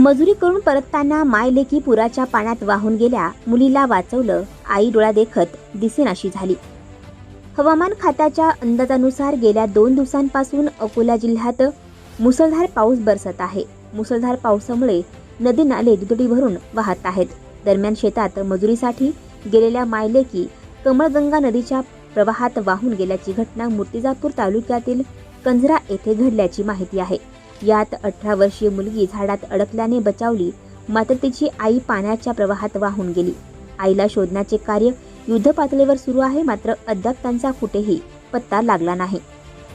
मजुरी करून परतताना मायलेकी पुराच्या पाण्यात वाहून गेल्या मुलीला वाचवलं. आई डोळा देखत दिसेनाशी झाली. हवामान खात्याच्या अंदाजानुसार गेल्या दोन दिवसांपासून अकोला जिल्ह्यात मुसळधार पाऊस बरसत आहे. मुसळधार पावसामुळे नदी नाले दुदडी भरून वाहत आहेत. दरम्यान शेतात मजुरीसाठी गेलेल्या मायलेकी कमळगंगा नदीच्या प्रवाहात वाहून गेल्याची घटना मूर्तिजापूर तालुक्यातील कंजरा येथे घडल्याची माहिती आहे. यात अठरा वर्षीय मुलगी झाडात अडकल्याने बचावली मात्र तिची आई पाण्याच्या प्रवाहात वाहून गेली. आईला शोधण्याचे कार्य युद्ध पातळीवर सुरू आहे मात्र अद्याप त्यांचा कुठेही पत्ता लागला नाही.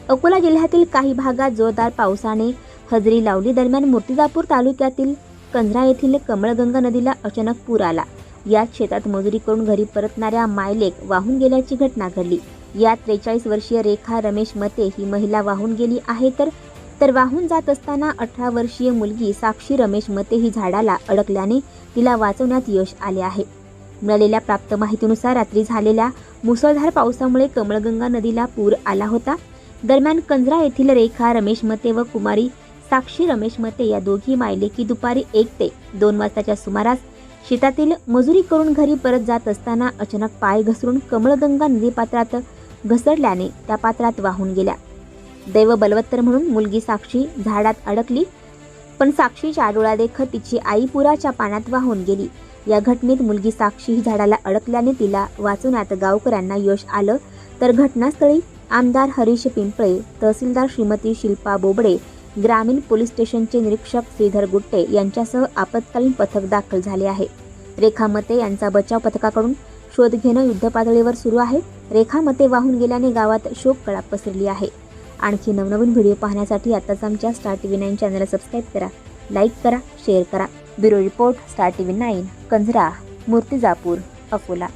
अकोला जिल्ह्यातील काही भागात जोरदार पावसाने हजेरी लावली. दरम्यान मूर्तिजापूर तालुक्यातील कंझरा येथील कमळगंगा नदीला अचानक पूर आला. यात शेतात मजुरी करून घरी परतणाऱ्या मायलेक वाहून गेल्याची घटना घडली. यात त्रेचाळीस वर्षीय रेखा रमेश मते ही महिला वाहून गेली आहे तर तर वाहून जात असताना अठरा वर्षीय मुलगी साक्षी रमेश मते ही झाडाला अडकल्याने तिला वाचवण्यात यश आले आहे. मिळालेल्या प्राप्त माहितीनुसार रात्री झालेल्या मुसळधार पावसामुळे कमळगंगा नदीला पूर आला होता. दरम्यान कंजरा येथील रेखा रमेश मते व कुमारी साक्षी रमेश मते या दोघी मायलेकी दुपारी एक ते दोन वाजताच्या सुमारास शेतातील मजुरी करून घरी परत जात असताना अचानक पाय घसरून कमळगंगा नदीपात्रात घसरल्याने त्या पात्रात वाहून गेल्या. दैव बलवत्तर म्हणून मुलगी साक्षी झाडात अडकली. पण साक्षीच्या डोळ्यादेखत तिची आई पुराच्या पाण्यात वाहून गेली. या घटनेत मुलगी साक्षी ही झाडाला अडकल्याने तिला वाचवण्यात गावकऱ्यांना यश आलं. तर घटनास्थळी आमदार हरीश पिंपळे तहसीलदार श्रीमती शिल्पा बोबडे ग्रामीण पोलीस स्टेशनचे निरीक्षक श्रीधर गुट्टे यांच्यासह आपत्कालीन पथक दाखल झाले आहे. रेखा मते यांचा बचाव पथकाकडून शोध घेणं युद्धपातळीवर सुरू आहे. रेखा मते वाहून गेल्याने गावात शोककळा पसरली आहे. आणखी नवनवीन व्हिडिओ पाहण्यासाठी आताच आमच्या स्टार टी व्ही नाईन चॅनलला सबस्क्राईब करा लाईक करा शेअर करा. Bureau report Star T V nine Kanjara Murtijapur Akola.